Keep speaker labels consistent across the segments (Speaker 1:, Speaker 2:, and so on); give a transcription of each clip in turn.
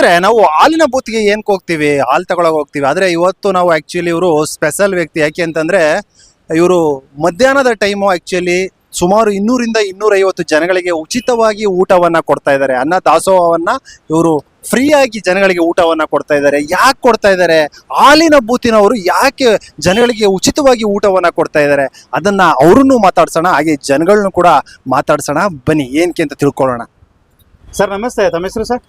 Speaker 1: ಸ್ನೇಹಿತರೆ ನಾವು ಹಾಲಿನ ಬೂತ್ಗೆ ಏನಕ್ಕೆ ಹೋಗ್ತೀವಿ ಹಾಲು ತಗೊಳಕ್ ಹೋಗ್ತೀವಿ. ಆದರೆ ಇವತ್ತು ನಾವು ಆ್ಯಕ್ಚುಲಿ ಇವರು ಸ್ಪೆಷಲ್ ವ್ಯಕ್ತಿ. ಯಾಕೆ ಅಂತಂದ್ರೆ ಇವರು ಮಧ್ಯಾಹ್ನದ ಟೈಮು ಆ್ಯಕ್ಚುಲಿ ಸುಮಾರು ಇನ್ನೂರಿಂದ ಇನ್ನೂರೈವತ್ತು ಜನಗಳಿಗೆ ಉಚಿತವಾಗಿ ಊಟವನ್ನ ಕೊಡ್ತಾ ಇದ್ದಾರೆ. ಅನ್ನ ದಾಸೋಹವನ್ನ ಇವರು ಫ್ರೀಯಾಗಿ ಜನಗಳಿಗೆ ಊಟವನ್ನ ಕೊಡ್ತಾ ಇದ್ದಾರೆ. ಯಾಕೆ ಕೊಡ್ತಾ ಇದ್ದಾರೆ? ಹಾಲಿನ ಬೂತಿನವರು ಯಾಕೆ ಜನಗಳಿಗೆ ಉಚಿತವಾಗಿ ಊಟವನ್ನ ಕೊಡ್ತಾ ಇದ್ದಾರೆ? ಅದನ್ನ ಅವ್ರನ್ನೂ ಮಾತಾಡ್ಸೋಣ, ಹಾಗೆ ಜನಗಳನ್ನೂ ಕೂಡ ಮಾತಾಡ್ಸೋಣ. ಬನ್ನಿ ಏನಕ್ಕೆ ಅಂತ ತಿಳ್ಕೊಳ್ಳೋಣ. ಸರ್ ನಮಸ್ತೆ ತಮ್ಮ ಹೆಸರು ಸರ್?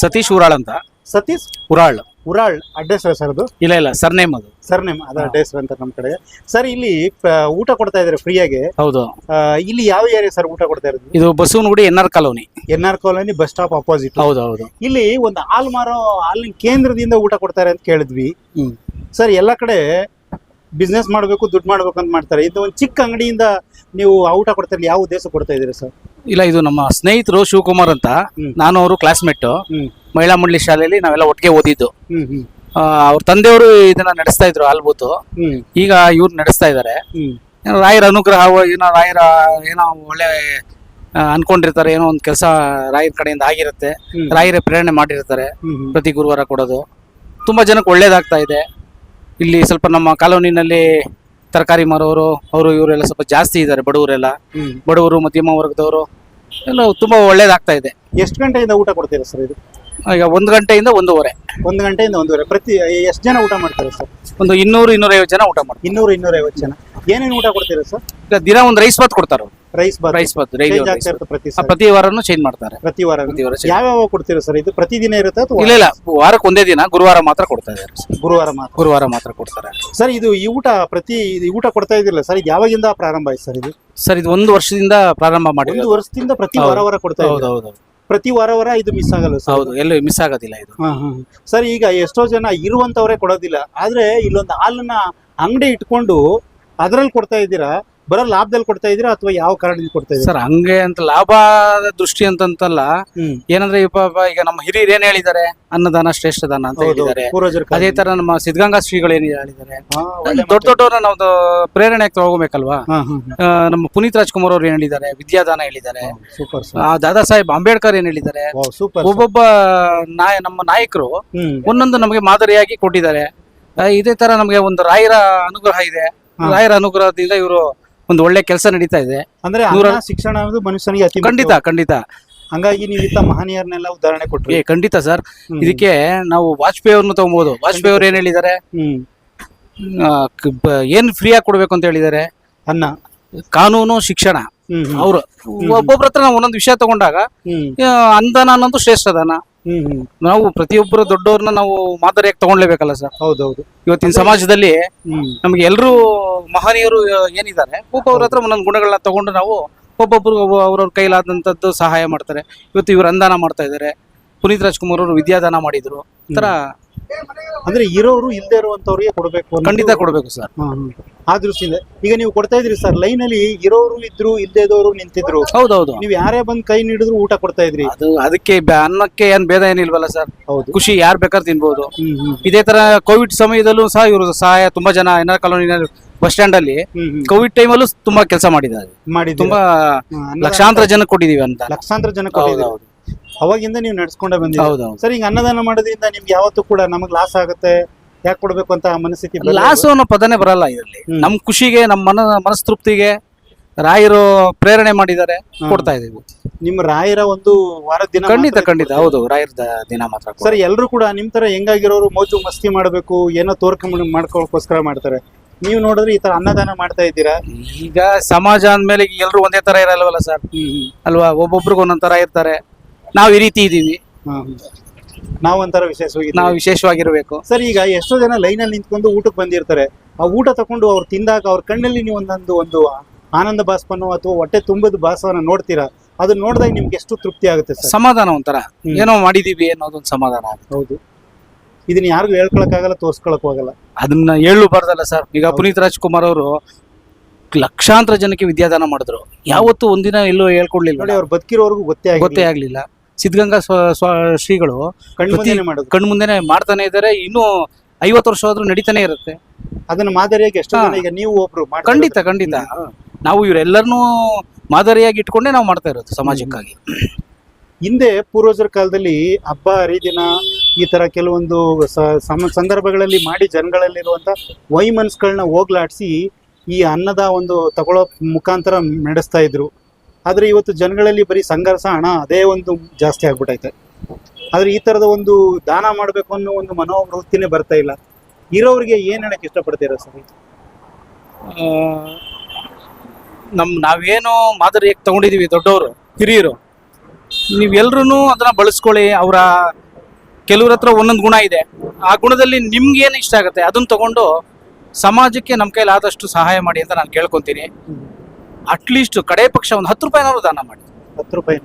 Speaker 2: ಸತೀಶ್ ಉರಾಳ್ ಅಂತ.
Speaker 1: ಸತೀಶ್?
Speaker 2: ಉರಾಳ್
Speaker 1: ಉರಾಳ್ ಅಡ್ರೆಸ್ ಸರ್ ಅದು?
Speaker 2: ಇಲ್ಲ ಇಲ್ಲ ಸರ್ ನೇಮ್ ಅದು.
Speaker 1: ಸರ್ ನೇಮ್ ಅದ. ಅಡ್ರೆಸ್ ಅಂತ ನಮ್ಮ ಕಡೆ ಸರ್ ಇಲ್ಲಿ ಪ- ಊಟ ಕೊಡ್ತಾ ಇದ್ದಾರೆ ಫ್ರೀಯಾಗಿ.
Speaker 2: ಹೌದು.
Speaker 1: ಇಲ್ಲಿ ಯಾವ ಏರಿಯಾ ಸರ್ ಊಟ ಕೊಡ್ತಾ ಇರೋದು?
Speaker 2: ಇದು Basavanagudi N R colony.
Speaker 1: N R colony bus stop opposite
Speaker 2: ಹೌದು ಹೌದು.
Speaker 1: ಇಲ್ಲಿ ಒಂದು ಹಾಲ್ ಮಾರೋ ಹಾಲಿನ ಕೇಂದ್ರದಿಂದ ಊಟ ಕೊಡ್ತಾರೆ ಅಂತ ಕೇಳಿದ್ವಿ.
Speaker 2: ಹ್ಮ್.
Speaker 1: ಸರ್ ಎಲ್ಲ ಕಡೆ ಬಿಸ್ನೆಸ್ ಮಾಡಬೇಕು ದುಡ್ಡು ಮಾಡ್ಬೇಕು ಅಂತ ಮಾಡ್ತಾರೆ. ಇದು ಒಂದು ಚಿಕ್ಕ ಅಂಗಡಿಯಿಂದ ನೀವು ಆ ಊಟ ಕೊಡ್ತಾ ಇರಲಿ ಯಾವ ಉದ್ದೇಶ ಕೊಡ್ತಾ ಇದ್ದೀರಿ ಸರ್?
Speaker 2: ಇಲ್ಲ ಇದು ನಮ್ಮ ಸ್ನೇಹಿತರು ಶಿವಕುಮಾರ್ ಅಂತ. ನಾನು ಅವರು ಕ್ಲಾಸ್ಮೇಟ್ ಮಹಿಳಾ ಮಂಡಳಿ ಶಾಲೆಯಲ್ಲಿ ನಾವೆಲ್ಲ ಒಟ್ಟಿಗೆ ಓದಿದ್ದು. ಆ, ಅವ್ರ ತಂದೆಯವರು ಇದನ್ನ ನಡೆಸ್ತಾ ಇದ್ರು ಆಲ್ಬೂತು ಈಗ ಇವ್ರು ನಡೆಸ್ತಾ ಇದ್ದಾರೆ ಏನೋ ರಾಯರ ಅನುಗ್ರಹ ಏನೋ ರಾಯರ ಏನೋ ಒಳ್ಳೆ ಆ, ಅನ್ಕೊಂಡಿರ್ತಾರೆ ಏನೋ ಒಂದು ಕೆಲಸ ರಾಯರ ಕಡೆಯಿಂದ ಆಗಿರುತ್ತೆ. ರಾಯರ ಪ್ರೇರಣೆ ಮಾಡಿರ್ತಾರೆ. ಪ್ರತಿ ಗುರುವಾರ ಕೊಡೋದು. ತುಂಬಾ ಜನಕ್ಕೆ ಒಳ್ಳೇದಾಗ್ತಾ ಇದೆ. ಇಲ್ಲಿ ಸ್ವಲ್ಪ ನಮ್ಮ ಕಾಲೋನಿನಲ್ಲಿ ತರಕಾರಿ ಮಾರೋರು ಅವರು ಇವರೆಲ್ಲ ಸ್ವಲ್ಪ ಜಾಸ್ತಿ ಇದ್ದಾರೆ ಬಡವರೆಲ್ಲ. ಬಡವರು ಮಧ್ಯಮ ವರ್ಗದವರು ಎಲ್ಲ ತುಂಬಾ ಒಳ್ಳೇದಾಗ್ತಾ ಇದೆ.
Speaker 1: ಎಷ್ಟು ಗಂಟೆಯಿಂದ ಊಟ ಕೊಡ್ತೀರಾ ಸರ್ ಇದು?
Speaker 2: ಈಗ ಒಂದು ಗಂಟೆಯಿಂದ ಒಂದೂವರೆ.
Speaker 1: ಒಂದು ಗಂಟೆಯಿಂದ ಒಂದೂವರೆ. ಪ್ರತಿ ಎಷ್ಟು ಜನ ಊಟ ಮಾಡ್ತಾರೆ ಸರ್?
Speaker 2: ಒಂದು ಇನ್ನೂರು ಇನ್ನೂರೈವತ್ತು ಜನ ಊಟ ಮಾಡ್ತಾರೆ
Speaker 1: ಇನ್ನೂರು ಇನ್ನೂರೈವತ್ತು ಜನ. ಏನೇನು ಊಟ ಕೊಡ್ತೀರಾ ಸರ್?
Speaker 2: ಈಗ ದಿನ ಒಂದು ರೈಸ್ ಬಾತ್ ಕೊಡ್ತಾರೆ ಅವ್ರು.
Speaker 1: Rice bath
Speaker 2: rice bath rice
Speaker 1: change ಆಗ್ತಾ ಇರುತ್ತೆ ಪ್ರತಿ ಸಲ.
Speaker 2: ಪ್ರತಿ ವಾರನೂ ಚೇಂಜ್ ಮಾಡ್ತಾರೆ.
Speaker 1: ಪ್ರತಿ ವಾರ
Speaker 2: ಪ್ರತಿ ವಾರ change.
Speaker 1: ಯಾವ್ಯಾವ ಕೊಡ್ತೀರಾ ಸರ್ ಇದು? ಪ್ರತಿದಿನ ಇರುತ್ತೆ ಅಥವಾ
Speaker 2: ಇಲ್ಲ ಇಲ್ಲ. ವಾರಕ್ಕೆ ಒಂದೇ ದಿನ ಗುರುವಾರ ಮಾತ್ರ ಕೊಡ್ತಾ ಇದ್ದಾರೆ
Speaker 1: ಗುರುವಾರ ಮಾತ್ರ.
Speaker 2: ಗುರುವಾರ ಮಾತ್ರ ಕೊಡ್ತಾರೆ.
Speaker 1: ಸರ್ ಇದು ಈ ಊಟ ಪ್ರತಿ ಇದು ಊಟ ಕೊಡ್ತಾ ಇದಿಲ್ಲ ಸರ್ ಇದು ಯಾವಾಗಿಂದ ಪ್ರಾರಂಭ ಆಯ್ತು ಸರ್ ಇದು?
Speaker 2: ಸರ್ ಇದು ಒಂದು ವರ್ಷದಿಂದ ಪ್ರಾರಂಭ ಮಾಡಿ
Speaker 1: ಒಂದು ವರ್ಷದಿಂದ ಪ್ರತಿ. ವಾರ ವಾರ ಕೊಡ್ತಾ
Speaker 2: ಹೌದು
Speaker 1: ಇದ್ದೀರಾ?
Speaker 2: ಹೌದು.
Speaker 1: ಪ್ರತಿ ವಾರ ವಾರ ಇದು ಮಿಸ್ ಆಗಲ್ಲ ಸರ್
Speaker 2: ಹೌದು ಎಲ್ಲೂ ಮಿಸ್ ಆಗೋದಿಲ್ಲ ಇದು.
Speaker 1: ಹಾ, ಹಾ. ಸರ್ ಈಗ ಎಷ್ಟೋ ಜನ ಇರುವಂತವರೇ ಕೊಡೋದಿಲ್ಲ. ಆದ್ರೆ ಇಲ್ಲೊಂದು ಹಾಲನ್ನ ಅಂಗಡಿ ಇಟ್ಕೊಂಡು ಅದ್ರಲ್ಲಿ ಕೊಡ್ತಾ ಇದ್ದೀರಾ? ಬರೋ ಲಾಭದಲ್ಲಿ ಕೊಡ್ತಾ ಇದ್ದೀರಾ ಅಥವಾ ಯಾವ ಕಾರಣದಿಂದ ಕೊಡ್ತಾ ಇದ್ದೀರಾ?
Speaker 2: ಸರ್ ಹಂಗೆ ಅಂತ ಲಾಭದ ದೃಷ್ಟಿ ಅಂತಂತಲ್ಲ
Speaker 1: ಹ್ಮ್.
Speaker 2: ಏನಂದ್ರೆ ಈ ಪಾಪ ಈಗ ನಮ್ಮ ಹಿರಿಯರು ಏನ್ ಹೇಳಿದ್ದಾರೆ? ಅನ್ನದಾನ ಶ್ರೇಷ್ಠ ದಾನ ಅಂತ
Speaker 1: ಹೌದು
Speaker 2: ಹೇಳಿದ್ದಾರೆ.
Speaker 1: ಪೂರ್ವಜರ
Speaker 2: ಅದೇ ತರ ನಮ್ಮ ಸಿದ್ಧಗಂಗಾ ಶ್ರೀಗಳು ಏನ್ ಹೇಳಿದ್ದಾರೆ?
Speaker 1: ಹಾ, ಒಳ್ಳೆ
Speaker 2: ದೊಡ್ಡ ದೊಡ್ಡವ್ರನ್ನ ನಾವು ಪ್ರೇರಣೆ ತಗೋಬೇಕಲ್ವಾ
Speaker 1: ಹಾ, ಹಾ,
Speaker 2: ಆ, ನಮ್ಮ ಪುನೀತ್ ರಾಜ್ಕುಮಾರ್ ಅವ್ರು ಏನ್ ಹೇಳಿದ್ದಾರೆ? ವಿದ್ಯಾದಾನ ಹೇಳಿದ್ದಾರೆ.
Speaker 1: Super sir.
Speaker 2: ಆ, ದಾದಾ ಸಾಹೇಬ್ ಅಂಬೇಡ್ಕರ್ ಏನ್ ಹೇಳಿದ್ದಾರೆ?
Speaker 1: Wow, super sir.
Speaker 2: ಒಬ್ಬೊಬ್ಬ ನಾಯ ನಮ್ಮ ನಾಯಕರು
Speaker 1: ಹ್ಮ್.
Speaker 2: ಒಂದೊಂದು ನಮಗೆ ಮಾದರಿಯಾಗಿ ಕೊಟ್ಟಿದ್ದಾರೆ. ಆ, ಇದೇ ತರ ನಮಗೆ ಒಂದು ರಾಯರ ಅನುಗ್ರಹ ಇದೆ. ರಾಯರ ಅನುಗ್ರಹದಿಂದ ಇವರು ಒಂದು ಒಳ್ಳೆ ಕೆಲಸ ನಡೀತಾ ಇದೆ.
Speaker 1: ಅಂದ್ರೆ
Speaker 2: ನೂರ-
Speaker 1: ಅನ್ನ ಶಿಕ್ಷಣ ಅನ್ನೋದು ಮನುಷ್ಯನಿಗೆ ಅತಿ ಮುಖ್ಯ.
Speaker 2: ಖಂಡಿತ ಖಂಡಿತ.
Speaker 1: ಹಂಗಾಗಿ ನೀವು ಇಂಥ ಮಹನೀಯರನ್ನೆಲ್ಲ ಉದಾಹರಣೆ ಕೊಟ್ರಿ.
Speaker 2: ಏ ಖಂಡಿತ ಸರ್.
Speaker 1: ಹ್ಮ್.
Speaker 2: ಇದಕ್ಕೆ ನಾವು ವಾಜಪೇಯಿ ಅವ್ರನ್ನ ತಗೊಬಹುದು ವಾಜಪೇಯಿ ಅವ್ರು ಏನ್ ಹೇಳಿದ್ದಾರೆ?
Speaker 1: ಹ್ಮ್.
Speaker 2: ಆ, ಕ- ಬ- ಏನ್ ಫ್ರೀ ಆಗಿ ಕೊಡ್ಬೇಕು ಅಂತ ಹೇಳಿದ್ದಾರೆ?
Speaker 1: ಅನ್ನ.
Speaker 2: ಕಾನೂನು ಶಿಕ್ಷಣ.
Speaker 1: ಹ್ಮ್ ಹ್ಮ್.
Speaker 2: ಅವ್ರು. ಒಬ್ಬೊಬ್ರ ಹತ್ರ ನಾವು ಒಂದೊಂದು ವಿಷಯ ತಗೊಂಡಾಗ
Speaker 1: ಅಂದನ
Speaker 2: ಆ, ಅನುದಾನ ಅನ್ನೋದು ಶ್ರೇಷ್ಠ ದಾನ ನಾವು ಪ್ರತಿಯೊಬ್ಬರು ದೊಡ್ಡವ್ರನ್ನ ನಾವು ಮಾದರಿಯಾಗಿ ತಗೊಳ್ಲೇಬೇಕಲ್ಲ ಸರ್?
Speaker 1: ಹೌದೌದು.
Speaker 2: ಇವತ್ತಿನ ಸಮಾಜದಲ್ಲಿ
Speaker 1: ಹ್ಮ್.
Speaker 2: ನಮ್ಗೆ ಎಲ್ಲರೂ ಮಹನೀಯರು ಏನಿದ್ದಾರೆ ಒಬ್ಬೊಬ್ಬರ ಹತ್ರ ಒಂದೊಂದು ಗುಣಗಳನ್ನ ತಗೊಂಡು ನಾವು ಒಬ್ಬೊಬ್ರು ಅವ್ರವ್ರ ಕೈಲಾದಂಥದ್ದು ಸಹಾಯ ಮಾಡ್ತಾರೆ. ಇವತ್ತು ಇವ್ರು ಅಂದಾನ ಮಾಡ್ತಾ ಇದ್ದಾರೆ. ಪುನೀತ್ ರಾಜ್ಕುಮಾರ್ ಅವರು ವಿದ್ಯಾದಾನ ಮಾಡಿದ್ರು. ಈ ತರ
Speaker 1: ಅಂದ್ರೆ ಇರೋರು ಇಲ್ಲದೆ ಇರುವಂತವ್ರಿಗೆ ಕೊಡಬೇಕು
Speaker 2: ಖಂಡಿತ ಕೊಡಬೇಕು ಸರ್.
Speaker 1: ಆ ದೃಷ್ಟಿಯಿಂದ. ಈಗ ನೀವು ಕೊಡ್ತಾ ಇದ್ರಿ ಸರ್ ಲೈನ್ ಅಲ್ಲಿ ಇರೋರು ಇದ್ರು ಇಲ್ಲದೆ ಇದ್ದವರು ನಿಂತಿದ್ರು.
Speaker 2: ಹೌದೌದು.
Speaker 1: ನೀವು ಯಾರೇ ಬಂದ್ ಕೈ ನೀಡಿದ್ರು ಊಟ ಕೊಡ್ತಾ ಇದ್ರಿ?
Speaker 2: ಅದು ಅದಕ್ಕೆ ಬ- ಅನ್ನಕ್ಕೆ ಏನ್ ಭೇದ ಏನಿಲ್ವಲ್ಲ ಸರ್.
Speaker 1: ಹೌದು.
Speaker 2: ಖುಷಿ ಯಾರು ಬೇಕಾದ್ರೆ ತಿನ್ಬಹುದು
Speaker 1: ಹ್ಮ್ ಹ್ಮ್
Speaker 2: ಇದೇ ತರ ಕೋವಿಡ್ ಸಮಯದಲ್ಲೂ ಸಹ ಇವರು ಸಹಾಯ ತುಂಬಾ ಜನ N R colony bus stand ಅಲ್ಲಿ ಕೋವಿಡ್ ಟೈಮ್ ಅಲ್ಲೂ ತುಂಬಾ ಕೆಲಸ ಮಾಡಿದ್ದಾರೆ.
Speaker 1: ಮಾಡಿದ್ದೀರಾ?
Speaker 2: ತುಂಬಾ
Speaker 1: ಅನ್ನದಾನ
Speaker 2: ಲಕ್ಷಾಂತರ ಜನ ಕೊಟ್ಟಿದೀವಿ ಅಂತ.
Speaker 1: ಲಕ್ಷಾಂತರ ಜನ
Speaker 2: ಕೊಟ್ಟಿದೀವಿ
Speaker 1: ಅವಾಗಿಂದ ನೀವು ನಡ್ಸ್ಕೊಂಡೇ ಬಂದಿದ್ದೀರಿ.
Speaker 2: ಹೌದೌದು.
Speaker 1: ಸರ್ ಈಗ ಅನ್ನದಾನ ಮಾಡೋದ್ರಿಂದ ನಿಮ್ಗೆ ಯಾವತ್ತೂ ಕೂಡ ನಮಗ್ ಲಾಸ್ ಆಗುತ್ತೆ? ಯಾಕೆ ಕೊಡ್ಬೇಕು ಅಂತ ಮನಸ್ಥಿತಿ ಲಾಸ್
Speaker 2: ಲಾಸು ಅನ್ನೋ ಪದನೇ ಬರಲ್ಲ ಇದರಲ್ಲಿ.
Speaker 1: ಹ್ಮ್.
Speaker 2: ನಮ್ ಖುಷಿಗೆ ನಮ್ಮ ಮನ ಮನಸ್ತೃಪ್ತಿಗೆ ರಾಯರು ಪ್ರೇರಣೆ ಮಾಡಿದ್ದಾರೆ ಕೊಡ್ತಾ ಇದೀವಿ
Speaker 1: ನಿಮ್ಮ ರಾಯರ ಒಂದು ವಾರ ದಿನ
Speaker 2: ಖಂಡಿತ
Speaker 1: ಮಾತ್ರ
Speaker 2: ಖಂಡಿತ ಹೌದು ರಾಯರ ದ- ದಿನ ಮಾತ್ರ ಕೊಡ್ತೀವಿ.
Speaker 1: ಸರ್ ಎಲ್ರು ಕೂಡ ನಿಮ್ ತರ ಹೆಂಗಾಗಿರೋರು ಮೋಜು ಮಸ್ತಿ ಮಾಡ್ಬೇಕು ಏನೋ ತೋರ್ಕ ಮಾಡ್ಕೊಳಕೋಸ್ಕರ ಮಾಡ್ತಾರೆ. ನೀವು ನೋಡಿದ್ರೆ ಈ ತರ ಅನ್ನದಾನ ಮಾಡ್ತಾ ಇದ್ದೀರಾ?
Speaker 2: ಈಗ ಸಮಾಜ ಅಂದ್ಮೇಲೆ ಈಗ ಎಲ್ರು ಒಂದೇ ತರ ಇರಲ್ವಲ್ಲ ಸರ್? ಅಲ್ವಾ? ಒಬ್ಬೊಬ್ರಿಗೆ ಒಂದೊಂದ್ ತರ ಇರ್ತಾರೆ. ನಾವ್ ಈ ರೀತಿ ಇದೀವಿ
Speaker 1: ನಾವೊಂಥರ ವಿಶೇಷವಾಗಿ
Speaker 2: ನಾವು ವಿಶೇಷವಾಗಿರ್ಬೇಕು.
Speaker 1: ಸರ್ ಈಗ ಎಷ್ಟೋ ಜನ ಲೈನ್ ಅಲ್ಲಿ ನಿಂತ್ಕೊಂಡು ಊಟಕ್ಕೆ ಬಂದಿರ್ತಾರೆ. ಆ ಊಟ ತಕೊಂಡು ಅವ್ರು ತಿಂದಾಗ ಅವ್ರ ಕಣ್ಣಲ್ಲಿ ನೀವು ಒಂದೊಂದು ಒಂದು ಆನಂದ ಬಾಷ್ಪನೋ ಅಥವಾ ಹೊಟ್ಟೆ ತುಂಬದ ಭಾಸವನ್ನು ನೋಡ್ತೀರಾ? ಅದನ್ನ ನೋಡಿದಾಗ ನಿಮ್ಗೆ ಎಷ್ಟು ತೃಪ್ತಿ ಆಗುತ್ತೆ ಸರ್?
Speaker 2: ಸಮಾಧಾನ ಒಂಥರ. ಏನೋ ಮಾಡಿದೀವಿ ಅನ್ನೋದೊಂದು ಸಮಾಧಾನ ಆಗುತ್ತೆ.
Speaker 1: ಹೌದು. ಇದನ್ನ ಯಾರಿಗೂ ಹೇಳ್ಕೊಳಕ್ಕಾಗಲ್ಲ ತೋರ್ಸ್ಕೊಳಕ್ ಹೋಗಲ್ಲ.
Speaker 2: ಅದನ್ನ ಹೇಳಬಾರ್ದಲ್ಲ ಸರ್. ಈಗ ಪುನೀತ್ ರಾಜ್ಕುಮಾರ್ ಅವರು ಲಕ್ಷಾಂತರ ಜನಕ್ಕೆ ವಿದ್ಯಾದಾನ ಮಾಡಿದ್ರು. ಯಾವತ್ತೂ ಒಂದಿನ ಎಲ್ಲೂ ಹೇಳ್ಕೊಡ್ಲಿಲ್ಲ.
Speaker 1: ನೋಡಿ ಅವ್ರು ಬದುಕಿರೋರ್ಗು ಗೊತ್ತೇ
Speaker 2: ಗೊತ್ತೇ
Speaker 1: ಆಗಿಲ್ಲ
Speaker 2: ಆಗ್ಲಿಲ್ಲ. ಸಿದ್ಧಗಂಗಾ ಸ್ವ- ಸ್ವ- ಶ್ರೀಗಳು
Speaker 1: ಕಣ್ಣು
Speaker 2: ಪ್ರತಿ-
Speaker 1: ಮುಂದೆನೆ ಮಾಡೋದು.
Speaker 2: ಮಾಡ್ತಾನೆ ಇದ್ದಾರೆ. ಇನ್ನೂ ಐವತ್ತು ವರ್ಷ ಆದ್ರೂ ನಡೀತಾನೆ ಇರುತ್ತೆ.
Speaker 1: ಅದನ್ನ ಮಾದರಿಯಾಗಿ ಎಷ್ಟೋ
Speaker 2: ಹಾ.
Speaker 1: ಜನ ಈಗ ನೀವು ಒಬ್ರು ಮಾಡ್ತಾ
Speaker 2: ಖಂಡಿತ
Speaker 1: ಇರೋದು.
Speaker 2: ಖಂಡಿತ. ನಾವು ಇವರೆಲ್ಲರನ್ನೂ ಮಾದರಿಯಾಗಿ ಇಟ್ಕೊಂಡೇ ನಾವು ಮಾಡ್ತಾ ಇರೋದು ಸಮಾಜಕ್ಕಾಗಿ.
Speaker 1: ಹಿಂದೆ ಪೂರ್ವಜರ ಕಾಲದಲ್ಲಿ ಹಬ್ಬ ಹರಿದಿನ ಈ ತರ ಕೆಲವೊಂದು ಸ- ಸಮ- ಸಂದರ್ಭಗಳಲ್ಲಿ ಮಾಡಿ ಜನಗಳಲ್ಲಿರುವಂತ ವೈಮನ್ಸ್ಗಳನ್ನ ಹೋಗ್ಲಾಡಿಸಿ ಈ ಅನ್ನದ ಒಂದು ತಗೊಳ್ಳೋ ಮುಖಾಂತರ ನಡೆಸ್ತಾ ಇದ್ರು. ಆದ್ರೆ ಇವತ್ತು ಜನಗಳಲ್ಲಿ ಬರೀ ಸಂಘರ್ಷ ಹಣ ಅದೇ ಒಂದು ಜಾಸ್ತಿ ಆಗ್ಬಿಟ್ಟೈತೆ ಆದ್ರೆ ಈ ತರದ ಒಂದು ದಾನ ಮಾಡ್ಬೇಕು ಅನ್ನೋ ಒಂದು ಮನೋವೃತ್ತಿನೇ ಬರ್ತಾ ಇಲ್ಲ. ಇರೋರಿಗೆ ಏನ್ ಹೇಳಕ್ ಇಷ್ಟಪಡ್ತೀರಾ ಸರ್?
Speaker 2: ನಮ್ ನಾವೇನು ಮಾದರಿಯಾಗಿ ತಗೊಂಡಿದೀವಿ ದೊಡ್ಡವರು, ಹಿರಿಯರು. ನೀವೆಲ್ಲರೂ ಅದನ್ನ ಬಳಸ್ಕೊಳ್ಳಿ, ಅವರ ಕೆಲವ್ರ ಹತ್ರ ಒಂದೊಂದು ಗುಣ ಇದೆ. ಆ ಗುಣದಲ್ಲಿ ನಿಮ್ಗೆ ಏನು ಇಷ್ಟ ಆಗುತ್ತೆ ಅದನ್ನ ತಗೊಂಡು ಸಮಾಜಕ್ಕೆ ನಮ್ಮ ಕೈಲಿ ಆದಷ್ಟು ಸಹಾಯ ಮಾಡಿ ಅಂತ ನಾನು ಕೇಳ್ಕೊಂತೀನಿ. ಅಟ್ಲೀಸ್ಟ್ ಕಡೆ ಪಕ್ಷ ಒಂದು ಹತ್ತು ರೂಪಾಯಿನಾದ್ರು ದಾನ ಮಾಡಿ.
Speaker 1: ಹತ್ತು ರೂಪಾಯಿ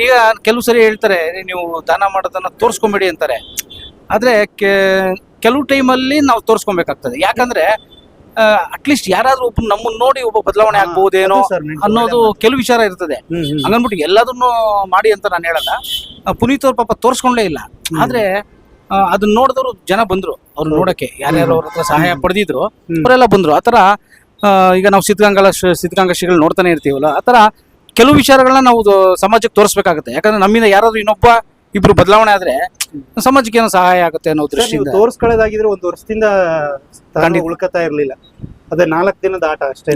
Speaker 2: ಈಗ ಕೆಲವು ಸರಿ ಹೇಳ್ತಾರೆ ನೀವು ದಾನ ಮಾಡೋದನ್ನ ತೋರಿಸ್ಕೊಂಬೇಡಿ ಅಂತಾರೆ. ಆದ್ರೆ ಕೆಲವು ಟೈಮಲ್ಲಿ ನಾವು ತೋರಿಸ್ಕೊಬೇಕಾಗ್ತದೆ. ಯಾಕಂದ್ರೆ ಅಟ್ಲೀಸ್ಟ್ ಯಾರಾದ್ರೂ ಒಬ್ಬ ನಮ್ಮನ್ನ ನೋಡಿ ಒಬ್ಬ ಬದಲಾವಣೆ ಆಗ್ಬಹುದೇನೋ
Speaker 1: ಅದು sir, ನೆನ್ಪು
Speaker 2: ಅನ್ನೋದು ಕೆಲವು ವಿಚಾರ ಇರ್ತದೆ.
Speaker 1: ಹ್ಮ್ ಹ್ಮ್.
Speaker 2: ಹಂಗನ್ಬಿಟ್ಟು ಎಲ್ಲದನ್ನು ಮಾಡಿ ಅಂತ ನಾನು ಹೇಳಲ್ಲ. ಆ, ಪುನೀತ್ ಅವ್ರ ಪಾಪ ತೋರಿಸ್ಕೊಂಡೇ ಇಲ್ಲ. ಆದ್ರೆ ಆ, ಅದನ್ನ ನೋಡಿದವರು ಜನ ಬಂದ್ರು. ಅವ್ರು ನೋಡಕ್ಕೆ ಯಾರ್ಯಾರು ಅವ್ರ ಹತ್ರ ಸಹಾಯ ಪಡೆದಿದ್ರು. ಅವರೆಲ್ಲ ಬಂದ್ರು. ಆತರ ಈಗ ನಾವು ಸಿದ್ಧಗಂಗಾ ಸಿದ್ಧಗಂಗಾ ಶ್ರೀಗಳು ನೋಡ್ತಾನೆ ಇರ್ತೀವಲ್ಲ ಆತರ ಕೆಲವು ವಿಚಾರಗಳನ್ನ ನಾವು ಸಮಾಜಕ್ಕೆ ತೋರಿಸ್ಬೇಕಾಗುತ್ತೆ. ಯಾಕಂದ್ರೆ ನಮ್ಮಿಂದ ಯಾರಾದ್ರೂ ಇನ್ನೊಬ್ಬ ಇಬ್ರು ಬದಲಾವಣೆ ಆದ್ರೆ ಸಮಾಜಕ್ಕೆ ಏನೋ ಸಹಾಯ ಆಗುತ್ತೆ ಅನ್ನೋ ದೃಷ್ಟಿಯಿಂದ.
Speaker 1: ತೋರಿಸ್ಕೊಳ್ಳೋದಾಗಿದ್ರೆ ಒಂದು ವರ್ಷದಿಂದ. ಉಳ್ಕತಾ ಇರ್ಲಿಲ್ಲ. ಅದೇ ನಾಲ್ಕು ದಿನದ ಆಟ ಅಷ್ಟೇ.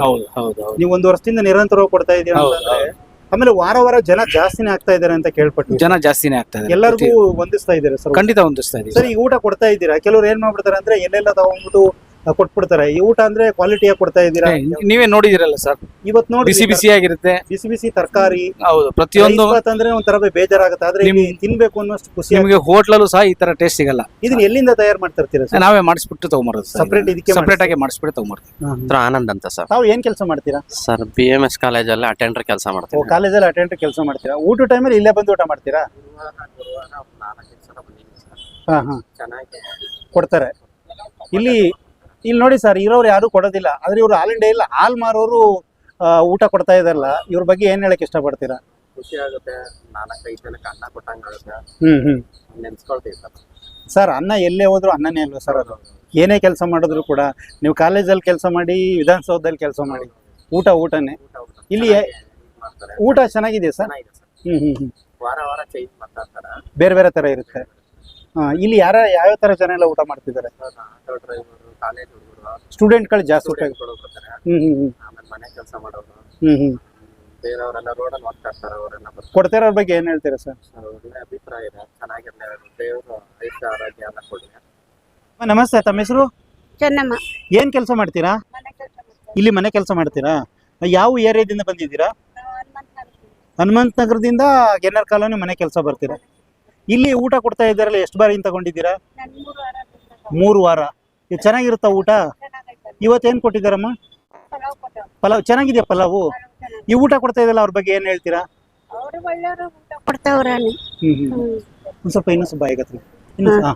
Speaker 1: ನೀವು ಒಂದು ವರ್ಷದಿಂದ ನಿರಂತರವಾಗಿ ಕೊಡ್ತಾ
Speaker 2: ಇದೀರ
Speaker 1: ಅಂತಂದ್ರೆ ಆಮೇಲೆ ವಾರ ವಾರ ಜನ ಜಾಸ್ತಿನೇ ಆಗ್ತಾ ಇದಾರೆ ಅಂತ ಕೇಳ್ಪಟ್ಟು.
Speaker 2: ಜನ ಜಾಸ್ತಿನೇ ಆಗ್ತಾ ಇದೆ
Speaker 1: ಎಲ್ಲರಿಗೂ ಹೊಂದಿಸ್ತಾ ಇದ್ದಾರೆ ಸರ್.
Speaker 2: ಖಂಡಿತ ಹೊಂದಿಸ್ತಾ ಇದೀವಿ
Speaker 1: ಸರ್ ಈಗ ಊಟ ಕೊಡ್ತಾ ಇದ್ದೀರಾ? ಕೆಲವ್ರು ಏನ್ ಮಾಡ್ಬಿಡ್ತಾರೆ ಅಂದ್ರೆ ಎಲ್ಲೆಲ್ಲ ತಗೊಂಡ್ಬಿಟ್ಟು ಆ, ಕೊಟ್ಬಿಡ್ತಾರೆ. ಈ ಊಟ ಅಂದ್ರೆ ಕ್ವಾಲಿಟಿಯಾಗಿ ಕೊಡ್ತಾ ಇದ್ದೀರಾ?
Speaker 2: ನೀವೇ ನೋಡಿದಿರಲ್ಲ ಸರ್
Speaker 1: ಇವತ್ತು ನೋಡಿ
Speaker 2: ಬಿಸಿ ಬಿಸಿ ಆಗಿರುತ್ತೆ.
Speaker 1: ಬಿಸಿ ಬಿಸಿ ತರಕಾರಿ.
Speaker 2: ಹೌದು ಪ್ರತಿಯೊಂದು
Speaker 1: ಅಂದ್ರೆ ಒಂಥರ ಬೇಜಾರಾಗುತ್ತೆ. ಆದ್ರೆ ತಿನ್ಬೇಕು ಅನ್ನೋಷ್ಟು ಖುಷಿ
Speaker 2: ನಿಮಗೆ ಹೋಟ್ಲಲ್ಲೂ ಸಹ ಈ ತರ ಟೇಸ್ಟ್ ಸಿಗಲ್ಲ.
Speaker 1: ಇದನ್ನ ಎಲ್ಲಿಂದ ತಯಾರು ಮಾಡ್ತಿರ್ತೀರಾ ಸರ್
Speaker 2: ನಾವೇ ಮಾಡಿಸ್ಬಿಟ್ಟು ತಗೊಂಬರೋದು
Speaker 1: ಸಪ್ರೇಟ್ ಇದಕ್ಕೆ
Speaker 2: ಸಪ್ರೇಟ್ ಆಗಿ ಮಾಡಿಸ್ಬಿಟ್ಟು ತಗೊಂಬರ್ತೀವಿ
Speaker 3: ಆನಂದ ಆನಂದ್ ಅಂತ ಸರ್
Speaker 1: ನಾವು ಏನ್ ಕೆಲಸ ಮಾಡ್ತೀರಾ?
Speaker 3: ಸರ್ ಬಿ ಎಂ ಎಸ್ ಕಾಲೇಜಲ್ಲಿ ಅಟೆಂಡರ್ ಕೆಲಸ
Speaker 1: ಓ
Speaker 3: ಮಾಡ್ತೀನಿ
Speaker 1: ಕಾಲೇಜಲ್ಲಿ ಅಟೆಂಡರ್ ಕೆಲಸ ಮಾಡ್ತೀರಾ? ಊಟ ಟೈಮಲ್ಲಿ ಇಲ್ಲೇ ಬಂದು ಊಟ ಮಾಡ್ತೀರಾ? ಹಾ ಹಾ. ಕೊಡ್ತಾರೆ. ಇಲ್ಲಿ ಇಲ್ಲಿ ನೋಡಿ ಸರ್ ಇರೋರು ಯಾರು ಕೊಡೋದಿಲ್ಲ. ಆದ್ರೆ ಇವರು ಆಲ್ ಇಂಡಿಯಾ ಇಲ್ಲ ಹಾಲ್ ಮಾರೋರು ಊಟ ಕೊಡ್ತಾ ಇದಾರಲ್ಲ ಇವ್ರ ಬಗ್ಗೆ ಏನ್ ಹೇಳಕ್ ಇಷ್ಟಪಡ್ತೀರಾ?
Speaker 3: ಖುಷಿ ಆಗುತ್ತೆ. ನಾಲ್ಕೈದು ಜನಕ್ಕೆ ಅನ್ನ ಕೊಟ್ಟಂಗಾಗುತ್ತೆ
Speaker 1: ಹ್ಮ್ ಹ್ಮ್.
Speaker 3: ನೆನ್ಸ್ಕೊಳ್ತೀವಿ ಸರ್.
Speaker 1: ಸರ್ ಅನ್ನ ಎಲ್ಲೇ ಹೋದ್ರು ಅನ್ನನೇ ಅಲ್ವಾ ಸರ್ ಅದು? ಏನೇ ಕೆಲಸ ಮಾಡಿದ್ರು ಕೂಡ ನೀವು ಕಾಲೇಜಲ್ಲಿ ಕೆಲಸ ಮಾಡಿ ವಿಧಾನಸೌಧದಲ್ಲಿ ಕೆಲಸ ಮಾಡಿ ಊಟ ಊಟನೇ. ಇಲ್ಲಿ ಊಟ ಚೆನ್ನಾಗಿದೆ ಸರ್?
Speaker 3: ಚೆನ್ನಾಗಿದೆ ಸರ್.
Speaker 1: ಹ್ಮ್ ಹ್ಮ್ ಹ್ಮ್.
Speaker 3: ವಾರ ವಾರ ಚೇಂಜ್ ಮಾಡ್ತಾ ಇರ್ತಾರೆ.
Speaker 1: ಬೇರೆ ಬೇರೆ ತರ ಇರುತ್ತೆ. ಇಲ್ಲಿ ಯಾರ ಯಾವ ತರ ಜನ ಎಲ್ಲ ಊಟ ಮಾಡ್ತಿದ್ದಾರೆ?
Speaker 3: ಸ್ಟೂಡೆಂಟ್ಗಳು ಕಾಲೇಜ್ ಹುಡುಗರು
Speaker 1: ಸ್ಟೂಡೆಂಟ್ಗಳು ಜಾಸ್ತಿ ಊಟ ಹ್ಮ್ ಹ್ಮ್ ಹ್ಮ್.
Speaker 3: ಆಮೇಲೆ ಮನೆ ಕೆಲಸ ಮಾಡೋರು.
Speaker 1: ಹ್ಮ್ ಹ್ಮ್.
Speaker 3: ಬೇರೆಯವರೆಲ್ಲ ರೋಡಲ್ಲಿ ಹೋಗ್ತಾ ಇರ್ತಾರೆ ಅವರೆಲ್ಲ ಕೊಡ್ತಿರೋ
Speaker 1: ಕೊಡ್ತಿರೋರ್ ಬಗ್ಗೆ ಏನ್ ಹೇಳ್ತೀರಾ ಸರ್?
Speaker 3: ಸರ್ ಒಳ್ಳೆ ಅಭಿಪ್ರಾಯ ಇದೆ. ಚೆನ್ನಾಗಿರ್ಲಿ ದೇವರು ಐಶ್ವ ಆರೋಗ್ಯ ಎಲ್ಲ ಕೊಡಲಿ.
Speaker 1: ನಮಸ್ತೆ ತಮ್ಮ ಹೆಸರು?
Speaker 4: ಚೆನ್ನಮ್ಮ.
Speaker 1: ಏನ್ ಕೆಲಸ ಮಾಡ್ತೀರಾ? ಇಲ್ಲಿ ಮನೆ ಕೆಲಸ ಮಾಡ್ತೀರಾ? ಯಾವ ಏರಿಯಾದಿಂದ ಬಂದಿದ್ದೀರಾ? ಹನುಮಂತ ನಗರದಿಂದ ಗೆನ್ನರ್ ಕಾಲೋನಿ ಮನೆ ಕೆಲಸ ಬರ್ತೀರಾ? ಇಲ್ಲಿ ಊಟ ಕೊಡ್ತಾ ಇದ್ದಾರಲ್ಲ ಎಷ್ಟು ಬಾರಿ ತಗೊಂಡಿದ್ದೀರಾ? ಮೂರು ವಾರ. ಇದು ಚೆನ್ನಾಗಿರುತ್ತಾ ಊಟ? ಇವತ್ತೇನ್ ಕೊಟ್ಟಿದ್ದಾರಮ್ಮ? ಪಲಾವ್ ಚೆನ್ನಾಗಿದೆಯಾ ಪಲಾವು? ಈ ಊಟ ಕೊಡ್ತಾ ಇದ್ದಲ್ಲ ಅವ್ರ ಬಗ್ಗೆ ಏನ್ ಹೇಳ್ತೀರಾ? ಒಂದ್ ಸ್ವಲ್ಪ ಇನ್ನೂ ಸ್ವಲ್ಪ ಇನ್ನು ಹಾ.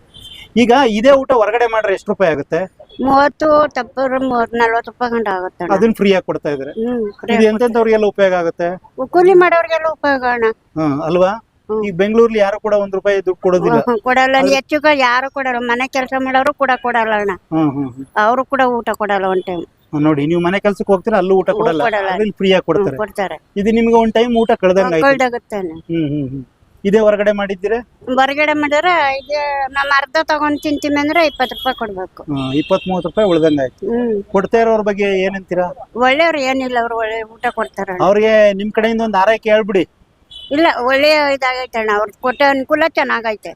Speaker 1: ಈಗ ಇದೇ ಊಟ ಹೊರಗಡೆ ಮಾಡ್ರೆ ಎಷ್ಟು ರೂಪಾಯಿ ಆಗುತ್ತೆ?
Speaker 4: ಮೂವತ್ತು ತಪ್ಪರು ಮೂವತ್ ನಲ್ವತ್ತು ರೂಪಾಯಿ ಗಂಟ ಆಗುತ್ತೆ ಅಣ್ಣ.
Speaker 1: ಅದನ್ನ ಫ್ರೀ ಆಗಿ ಕೊಡ್ತಾ ಇದ್ದಾರೆ
Speaker 4: ಹ್ಮ್
Speaker 1: ಇದು ಉಪಯೋಗ ಆಗುತ್ತೆ?
Speaker 4: ಕೂಲಿ ಮಾಡೋರ್ಗೆಲ್ಲ ಉಪಯೋಗ ಅಣ್ಣ.
Speaker 1: ಹಾ ಅಲ್ವಾ? ಈಗ ಬೆಂಗಳೂರಲ್ಲಿ ಯಾರು ಕೂಡ ಒಂದ್ ರೂಪಾಯಿ ದುಡ್ಡು ಕೊಡೋದಿಲ್ಲ.
Speaker 4: ಕೊಡಲ್ಲ. ಹೆಚ್ಚು ಯಾರು ಕೊಡಲ್ಲ. ಮನೆ ಕೆಲಸ ಮಾಡೋರು ಕೂಡ ಕೊಡಲ್ಲ ಅಣ್ಣ.
Speaker 1: ಹ್ಮ್ ಹ್ಮ್ ಹ್ಮ್.
Speaker 4: ಅವರು ಕೂಡ ಊಟ ಕೊಡಲ್ಲ ಒಂದ್ ಟೈಮ್
Speaker 1: ಹಾ, ನೋಡಿ ನೀವು ಮನೆ ಕೆಲಸಕ್ಕೆ ಹೋಗ್ತೀರಾ ಅಲ್ಲೂ ಊಟ ಕೊಡಲ್ಲ.
Speaker 4: ಕೊಡಲ್ಲ.
Speaker 1: ಅದ್ರಲ್ಲಿ ಫ್ರೀ ಆಗಿ ಕೊಡ್ತಾರೆ.
Speaker 4: ಕೊಡ್ತಾರೆ.
Speaker 1: ಇದು ನಿಮ್ಗೆ ಒಂದ್ ಟೈಮ್ ಊಟ ಕಳ್ದಂಗ್ ಆಯ್ತು
Speaker 4: ಕಳ್ದಾಗುತ್ತೆ ಅಣ್ಣ.
Speaker 1: ಹ್ಮ್ ಹ್ಮ್ ಹ್ಮ್. ಇದೇ ಹೊರಗಡೆ ಮಾಡಿದ್ದೀರಾ?
Speaker 4: ಹೊರಗಡೆ ಮಾಡಿದ್ರೆ ನಮ್ಮ ಅರ್ಧ ತಗೊಂಡ್ ತಿಂತೀವಿ ಅಂದ್ರೆ ಇಪ್ಪತ್ತು ರೂಪಾಯಿ ಕೊಡ್ಬೇಕು.
Speaker 1: ಹಾ, ಇಪ್ಪತ್ತ್ ಮೂವತ್ತು ರೂಪಾಯಿ ಉಳ್ದಂಗ್ ಆಯ್ತು
Speaker 4: ಹ್ಮ್.
Speaker 1: ಕೊಡ್ತಾ ಇರೋರ್ ಬಗ್ಗೆ ಏನಂತೀರಾ?
Speaker 4: ಒಳ್ಳೆಯವ್ರು ಏನಿಲ್ಲ ಅವ್ರು ಒಳ್ಳೆ ಊಟ ಕೊಡ್ತಾರ
Speaker 1: ಅವ್ರಿಗೆ ನಿಮ್ ಕಡೆಯಿಂದ ಒಂದ್ ಆರೈಕೆ ಹೇಳ್ಬಿಡಿ.
Speaker 4: ಇಲ್ಲ ಒಳ್ಳೆಯ ಇದಾಗೈತೆ ಅಣ್ಣ. ಅವ್ರು ಕೊಟ್ಟ ಅನುಕೂಲ ಚೆನ್ನಾಗೈತೆ.